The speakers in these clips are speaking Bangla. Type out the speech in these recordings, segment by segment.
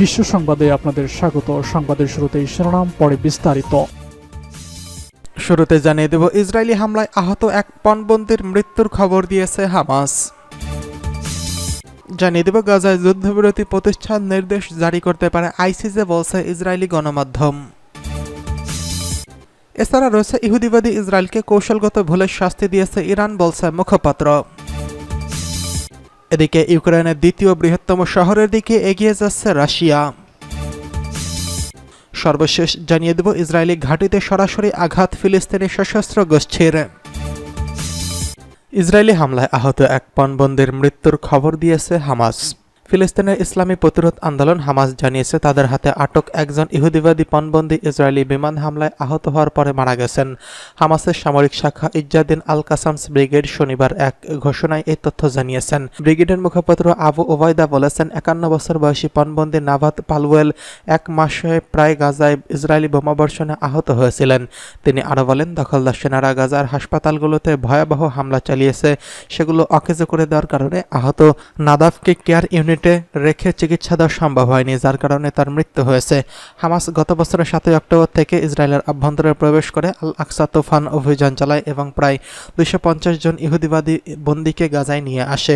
বিশ্ব সংবাদে আপনাদের স্বাগত। সংবাদের শুরুতেই শিরোনাম, পরে বিস্তারিত। শুরুতে জানিয়ে দেব, ইসরায়েলি হামলায় আহত এক পণবন্দির মৃত্যুর খবর দিয়েছে হামাস। জানিয়ে দেব, গাজায় যুদ্ধবিরতি প্রতিষ্ঠান নির্দেশ জারি করতে পারে আইসিজে বলছে ইসরায়েলি গণমাধ্যম। এছাড়া রয়েছে ইহুদিবাদী ইসরায়েলকে কৌশলগত ভুলের শাস্তি দিয়েছে ইরান, বলছে মুখপাত্র। এদিকে ইউক্রেনের দ্বিতীয় বৃহত্তম শহরের দিকে এগিয়ে যাচ্ছে রাশিয়া। সর্বশেষ জানিয়ে দেব, ইসরায়েলি ঘাঁটিতে সরাসরি আঘাত ফিলিস্তিনি সশস্ত্র গোষ্ঠীর। ইসরায়েলি হামলায় আহত এক পণবন্দির মৃত্যুর খবর দিয়েছে হামাস। ফিলিস্তিনের ইসলামী প্রতিরোধ আন্দোলন হামাস জানিয়েছে, তাদের হাতে আটক একজন ইহুদিবাদী পণবন্দি ইসরায়েলি বিমান হামলায় আহত হওয়ার পরে মারা গেছেন। হামাসের সামরিক শাখা ইজ্জাদিন আল কাসামস ব্রিগেড শনিবার এক ঘোষণায় এই তথ্য জানিয়েছেন। ব্রিগেডের মুখপাত্র আবু ওবায়দা বলেছেন, একান্ন বছর বয়সী পণবন্দি নাভাত পালওয়েল এক মাসে প্রায় গাজায় ইসরায়েলি বোমাবর্ষণে আহত হয়েছিলেন। তিনি আরও বলেন, দখলদার সেনারা গাজার হাসপাতালগুলোতে ভয়াবহ হামলা চালিয়েছে, সেগুলো অকেজো করে দেওয়ার কারণে আহত নাদাফকে কেয়ার ইউনিটে রেখে চিকিৎসা দেওয়া সম্ভব হয়নি, যার কারণে তার মৃত্যু হয়েছে। হামাস গত বছরের সাতই অক্টোবর থেকে ইসরায়েলের আভ্যন্তরে প্রবেশ করে আল আকসা তুফান অভিযান চালায় এবং প্রায় দুইশো জন ইহুদিবাদী বন্দীকে গাজায় নিয়ে আসে।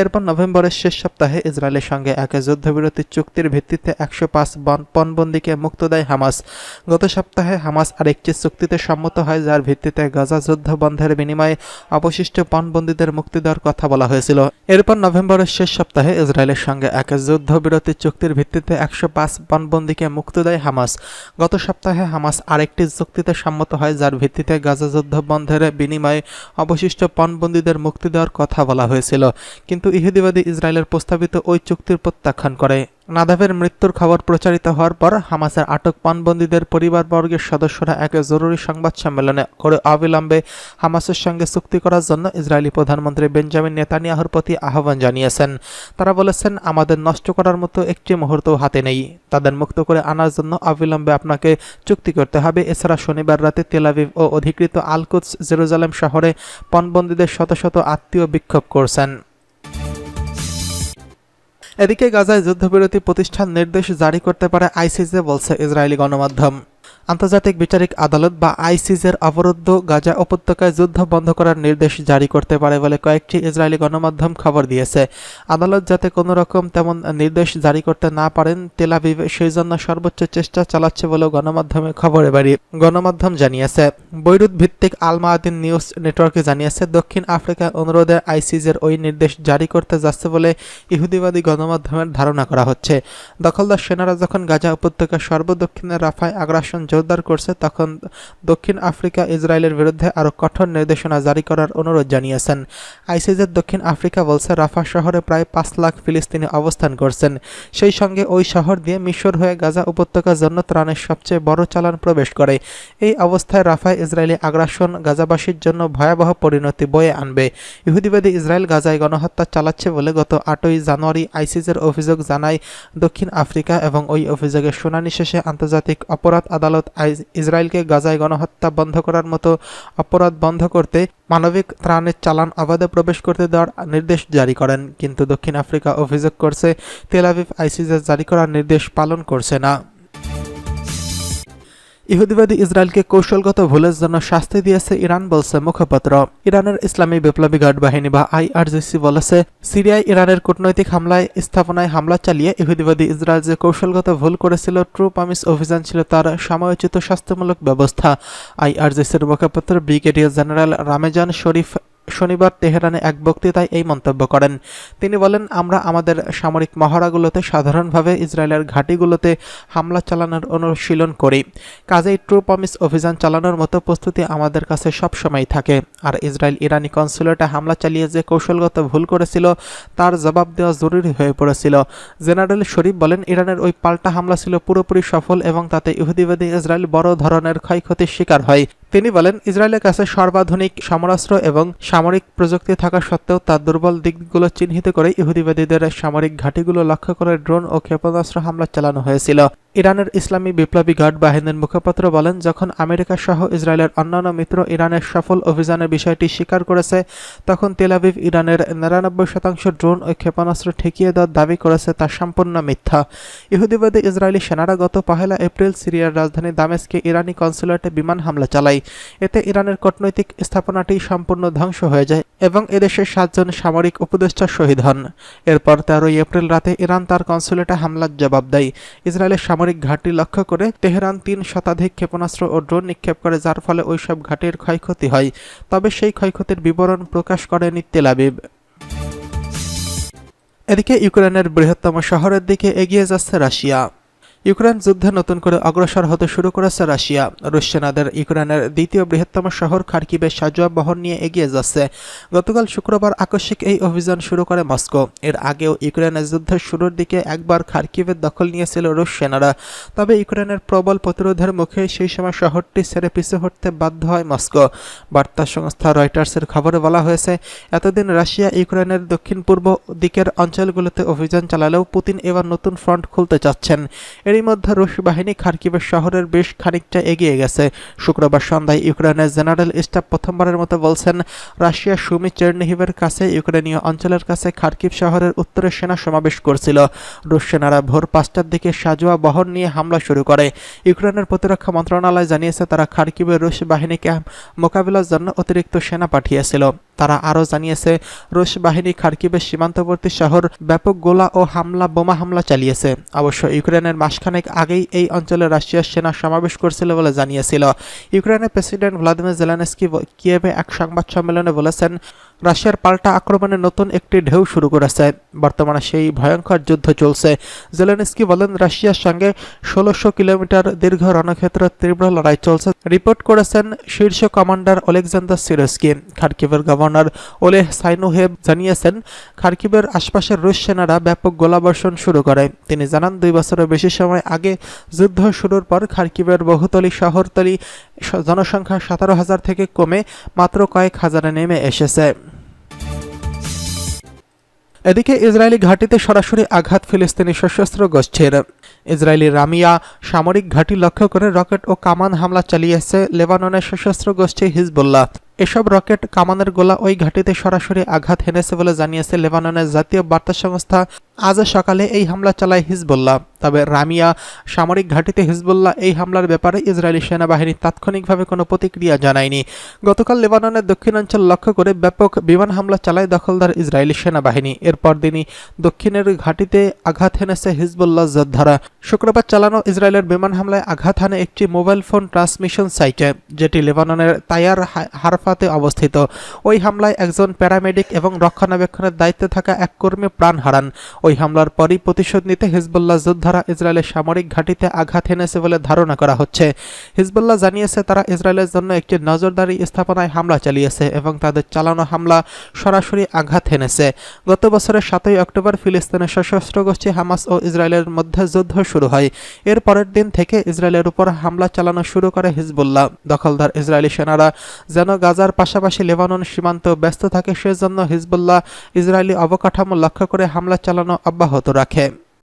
এরপর নভেম্বরের শেষ সপ্তাহে ইসরায়েলের সঙ্গে এক যুদ্ধবিরতি চুক্তির ভিত্তিতে একশো পাঁচ পণবন্দীকে মুক্ত দেয় হামাস। গত সপ্তাহে হামাস আরেকটি চুক্তিতে সম্মত হয়, যার ভিত্তিতে গাজা যুদ্ধ বন্ধের বিনিময়ে অবশিষ্ট পণবন্দীদের মুক্তি দেওয়ার কথা বলা হয়েছিল। এরপর নভেম্বরের শেষ সপ্তাহে ইসরায়েলের সঙ্গে এক যুদ্ধবিরতি চুক্তির ভিত্তিতে একশো পাঁচ বনবন্দিকে মুক্তি দেয় হামাস। গত সপ্তাহে হামাস আরেকটি চুক্তিতে সম্মত হয়, যার ভিত্তিতে গাজা যুদ্ধ বন্ধের বিনিময়ে অবশিষ্ট পণবন্দীদের মুক্তি দেওয়ার কথা বলা হয়েছিল। কিন্তু ইহুদিবাদী ইসরায়েলের প্রস্তাবিত ওই চুক্তির প্রত্যাখ্যান করে। নাদাবের মৃত্যুর খবর প্রচারিত হওয়ার পর হামাসের আটক পানবন্দীদের পরিবারবর্গের সদস্যরা এক জরুরি সংবাদ সম্মেলনে করে অবিলম্বে হামাসের সঙ্গে চুক্তি করার জন্য ইসরায়েলি প্রধানমন্ত্রী বেঞ্জামিন নেতানিয়াহুর প্রতি আহ্বান জানিয়েছেন। তারা বলেছেন, আমাদের নষ্ট করার মতো একটি মুহূর্ত হাতে নেই। তাদের মুক্ত করে আনার জন্য অবিলম্বে আপনাকে চুক্তি করতে হবে। এছাড়া শনিবার রাতে তেলাভিভ ও অধিকৃত আলকুৎস জেরুজালেম শহরে পণবন্দীদের শত শত আত্মীয় বিক্ষোভ করছেন। এদিকে গাজায় যুদ্ধবিরতি প্রতিষ্ঠান নির্দেশ জারি করতে পারে আইসিজে বলছে ইসরায়েলি গণমাধ্যম। আন্তর্জাতিক বিচারিক আদালত বা আইসিজের অবরুদ্ধ গাজা উপত্যকায় যুদ্ধ বন্ধ করার নির্দেশ জারি করতে পারে বলে কয়েকটি ইসরায়েলি গণমাধ্যম খবর দিয়েছে। আদালত যাতে কোনো রকম তেমন নির্দেশ জারি করতে না পারেন তেলাভিভ সেই জন্য সর্বোচ্চ চেষ্টা চালাচ্ছে বলেও গণমাধ্যমে খবরে বাড়ি গণমাধ্যম জানিয়েছে। বৈরুত ভিত্তিক আল মাহাদিন নিউজ নেটওয়ার্কে জানিয়েছে, দক্ষিণ আফ্রিকার অনুরোধে আইসিজের ওই নির্দেশ জারি করতে যাচ্ছে বলে ইহুদিবাদী গণমাধ্যমের ধারণা করা হচ্ছে। দখলদার সেনারা যখন গাজা উপত্যকার সর্বদক্ষিণে রাফায় আগ্রাসন জোরদার করছে, তখন দক্ষিণ আফ্রিকা ইসরায়েলের বিরুদ্ধে আরও কঠোর নির্দেশনা জারি করার অনুরোধ জানিয়েছেন। আইসিজের দক্ষিণ আফ্রিকা বলছে, রাফা শহরে প্রায় পাঁচ লাখ ফিলিস্তিনি অবস্থান করছেন। সেই সঙ্গে ওই শহর দিয়ে মিশর হয়ে গাজা উপত্যকার জন্য ত্রাণের সবচেয়ে বড় চালান প্রবেশ করে। এই অবস্থায় রাফায় ইসরায়েলি আগ্রাসন গাজাবাসীর জন্য ভয়াবহ পরিণতি বয়ে আনবে। ইহুদিবাদী ইসরায়েল গাজায় গণহত্যা চালাচ্ছে বলে গত আটই জানুয়ারি আইসিজের অভিযোগ জানায় দক্ষিণ আফ্রিকা এবং ওই অভিযোগের শুনানি শেষে আন্তর্জাতিক অপরাধ আদালত ইসরায়েলকে গাজায় গণহত্যা বন্ধ করার মতো অপরাধ বন্ধ করতে মানবিক ত্রাণের চালান অবাধে প্রবেশ করতে দেওয়ার নির্দেশ জারি করেন। কিন্তু দক্ষিণ আফ্রিকা অভিযোগ করছে তেলাভিভ আইসিজের জারি করার নির্দেশ পালন করছে না। ইহুদিবাদী ইসরায়েলকে কৌশলগত ভুলের জন্য শাস্তি দিয়েছে ইরান বলছে মুখপাত্র। ইরানের ইসলামী বিপ্লবী গার্ড বাহিনী বা আইআরজিসি বলেছে, সিরিয়ায় ইরানের কূটনৈতিক হামলায়, স্থাপনায় হামলা চালিয়ে ইহুদিবাদী ইসরায়েল যে কৌশলগত ভুল করেছিল, ট্রু পামিস অভিযান ছিল তার সময়োচিত স্বাস্থ্যমূলক ব্যবস্থা। আইআরজিসির মুখপাত্র ব্রিগেডিয়ার জেনারেল রামেজান শরীফ শনিবার তেহরানে এক বক্তৃতায় এই মন্তব্য করেন। তিনি বলেন, আমরা আমাদের সামরিক মহড়াগুলোতে সাধারণভাবে ইসরায়েলের ঘাঁটিগুলোতে হামলা চালানোর অনুশীলন করি। কাজেই ট্রু প্রমিস অভিযান চালানোর মতো প্রস্তুতি আমাদের কাছে সবসময় থাকে। আর ইসরায়েল ইরানি কনসুলেটে হামলা চালিয়ে যে কৌশলগত ভুল করেছিল, তার জবাব দেওয়া জরুরি হয়ে পড়েছিল। জেনারেল শরীফ বলেন, ইরানের ওই পাল্টা হামলা ছিল পুরোপুরি সফল এবং তাতে ইহুদিবাদী ইসরায়েল বড় ধরনের ক্ষয়ক্ষতির শিকার হয়। তিনি বলেন, ইসরায়েলের কাছে সর্বাধুনিক সমরাস্ত্র এবং সামরিক প্রযুক্তি থাকা সত্ত্বেও তার দুর্বল দিকগুলো চিহ্নিত করে ইহুদিবাদীদের সামরিক ঘাঁটিগুলো লক্ষ্য করে ড্রোন ও ক্ষেপণাস্ত্র হামলা চালানো হয়েছিল। ইরানের ইসলামী বিপ্লবী গার্ড বাহিনীর মুখপাত্র বলেন, যখন আমেরিকা সহ ইসরায়েলের অন্যান্য মিত্র ইরানের সফল অভিযানের বিষয়টি স্বীকার করেছে, তখন তেলাবিব ইরানের নিরানব্বই শতাংশ ড্রোন ও ক্ষেপণাস্ত্র ঠেকিয়ে দেওয়ার দাবি করেছে তা সম্পূর্ণ মিথ্যা। ইহুদিবাদী ইসরায়েলি সেনারা গত পহেলা এপ্রিল সিরিয়ার রাজধানী দামেস্কে ইরানি কনসুলেটে বিমান হামলা চালায়। এতে ইরানের কূটনৈতিক স্থাপনাটি সম্পূর্ণ ধ্বংস হয়ে যায় এবং এদেশের সাতজন সামরিক উপদেষ্টা শহীদ হন। এরপর তেরোই এপ্রিল রাতে ইরান তার কনসুলেটে হামলার জবাব দেয়। ইসরায়েলের সামরিক ঘাঁটি লক্ষ্য করে তেহরান তিন শতাধিক ক্ষেপণাস্ত্র ও ড্রোন নিক্ষেপ করে, যার ফলে ওইসব ঘাটির ক্ষয়ক্ষতি হয়। তবে সেই ক্ষয়ক্ষতির বিবরণ প্রকাশ করে করেনি তেলাবিব এদিকে ইউক্রেনের বৃহত্তম শহরের দিকে এগিয়ে যাচ্ছে রাশিয়া। ইউক্রেন যুদ্ধে নতুন করে অগ্রসর হতে শুরু করেছে রাশিয়া। রুশ সেনাদের ইউক্রেনের দ্বিতীয় বৃহত্তম শহর খার্কিবের সাজোয়া বহর নিয়ে এগিয়ে যাচ্ছে। গতকাল শুক্রবার আকস্মিক এই অভিযান শুরু করে মস্কো। এর আগেও ইউক্রেনের যুদ্ধের শুরুর দিকে একবার খার্কিবের দখল নিয়েছিল রুশ সেনারা। তবে ইউক্রেনের প্রবল প্রতিরোধের মুখে সেই সময় শহরটি ছেড়ে পিছু হটতে বাধ্য হয় মস্কো। বার্তা সংস্থা রয়টার্সের খবরে বলা হয়েছে, এতদিন রাশিয়া ইউক্রেনের দক্ষিণ পূর্ব দিকের অঞ্চলগুলোতে অভিযান চালালেও পুতিন এবার নতুন ফ্রন্ট খুলতে চাচ্ছেন। এরই মধ্যে রুশ বাহিনী খার্কিবের শহরের বেশ খানিকটা এগিয়ে গেছে। শুক্রবার সন্ধ্যায় ইউক্রেনের জেনারেল স্টাফ প্রথমবারের মতো বলছেন রাশিয়া সুমি চেরনিহিবের কাছে ইউক্রেনীয় অঞ্চলের কাছে খার্কিব শহরের উত্তরে সেনা সমাবেশ করছিল। রুশ সেনারা ভোর পাঁচটার দিকে সাজোয়া বহর নিয়ে হামলা শুরু করে। ইউক্রেনের প্রতিরক্ষা মন্ত্রণালয় জানিয়েছে, তারা খার্কিবের রুশ বাহিনীকে মোকাবিলার জন্য অতিরিক্ত সেনা পাঠিয়েছিল। তারা আরও জানিয়েছে, রুশ বাহিনী খার্কিবের সীমান্তবর্তী শহর ব্যাপক গোলা ও হামলা, বোমা হামলা চালিয়েছে। অবশ্য ইউক্রেনের মাসখানেক আগেই এই অঞ্চলে রাশিয়ার সেনা সমাবেশ করছিল বলে জানিয়েছিল। ইউক্রেনের প্রেসিডেন্ট ভ্লাদিমির জেলানস্কি কিয়েভে এক সংবাদ সম্মেলনে বলেছেন, রাশিয়ার পাল্টা আক্রমণে নতুন একটি ঢেউ শুরু করেছে। বর্তমানে সেই ভয়ঙ্কর যুদ্ধ চলছে। জেলেনস্কি বলেন, রাশিয়ার সঙ্গে ষোলোশো কিলোমিটার দীর্ঘ রণক্ষেত্র তীব্র লড়াই চলছে। রিপোর্ট করেছেন শীর্ষ কমান্ডার অলেকজান্ডার সিরস্কি। খার্কিভের গভর্নর ওলেহ সাইনুহেব জানিয়েছেন খার্কিভের আশপাশের রুশ সেনারা ব্যাপক গোলাবর্ষণ শুরু করে। তিনি জানান, দুই বছরের বেশি সময় আগে যুদ্ধ শুরুর পর খার্কিভের বহুতলী শহরতলি জনসংখ্যা সতেরো হাজার থেকে কমে মাত্র কয়েক হাজারে নেমে এসেছে। এদিকে ইসরায়েলি ঘাঁটিতে সরাসরি আঘাত ফিলিস্তিনি সশস্ত্র গোষ্ঠীর। ইসরায়েলি রামিয়া সামরিক ঘাঁটি লক্ষ্য করে রকেট ও কামান হামলা চালিয়েছে লেবাননের সশস্ত্র গোষ্ঠী হিজবুল্লাহ। এসব রকেট কামানের গোলা ওই ঘাঁটিতে সরাসরি আঘাত হেনেছে বলে জানিয়েছে লেবাননের জাতীয় বার্তা সংস্থা। আজ সকালে এই হামলা চালায় হিজবুল্লাহ। তবে রামিয়া সামরিক ঘাঁটিতে হিজবুল্লাহ এই হামলার ব্যাপারে ইসরায়েলি সেনাবাহিনী তাৎক্ষণিকভাবে কোনো প্রতিক্রিয়া জানায়নি। গতকাল লেবাননের দক্ষিণাঞ্চল লক্ষ্য করে ব্যাপক বিমান হামলা চালায় দখলদার ইসরায়েলি সেনাবাহিনী। এরপর দিনই দক্ষিণের ঘাঁটিতে আঘাত হেনেছে হিজবুল্লাহ যোদ্ধারা। শুক্রবার চালানো ইসরায়েলের বিমান হামলায় আঘাত হানে একটি মোবাইল ফোন ট্রান্সমিশন সাইটে, যেটি লেবাননের তায়ার হারফাতে অবস্থিত। ওই হামলায় একজন প্যারামেডিক এবং রক্ষণাবেক্ষণের দায়িত্বে থাকা এক কর্মী প্রাণ হারান। ওই হামলার পরই প্রতিশোধ নিতে হিজবুল্লাহ যোদ্ধারা ইসরায়েলের সামরিক ঘাঁটিতে আঘাত হেনেছে বলে ধারণা করা হচ্ছে। হিজবুল্লাহ জানিয়েছে, তারা ইসরায়েলের জন্য একটি নজরদারি স্থাপনায় হামলা চালিয়েছে এবং তাদের চালানো হামলা সরাসরি আঘাত হেনেছে। গত বছরের সাতই অক্টোবর ফিলিস্তিনের সশস্ত্র গোষ্ঠী হামাস ও ইসরায়েলের মধ্যে যুদ্ধ শুরু হয়। এর পরের দিন থেকে ইসরায়েলের উপর হামলা চালানো শুরু করে হিজবুল্লাহ। দখলদার ইসরায়েলি সেনারা যেন গাজার পাশাপাশি লেবানন সীমান্ত ব্যস্ত থাকে, সেজন্য হিজবুল্লাহ ইসরায়েলি অবকাঠামো লক্ষ্য করে হামলা চালানো অব্যাহত রাখে।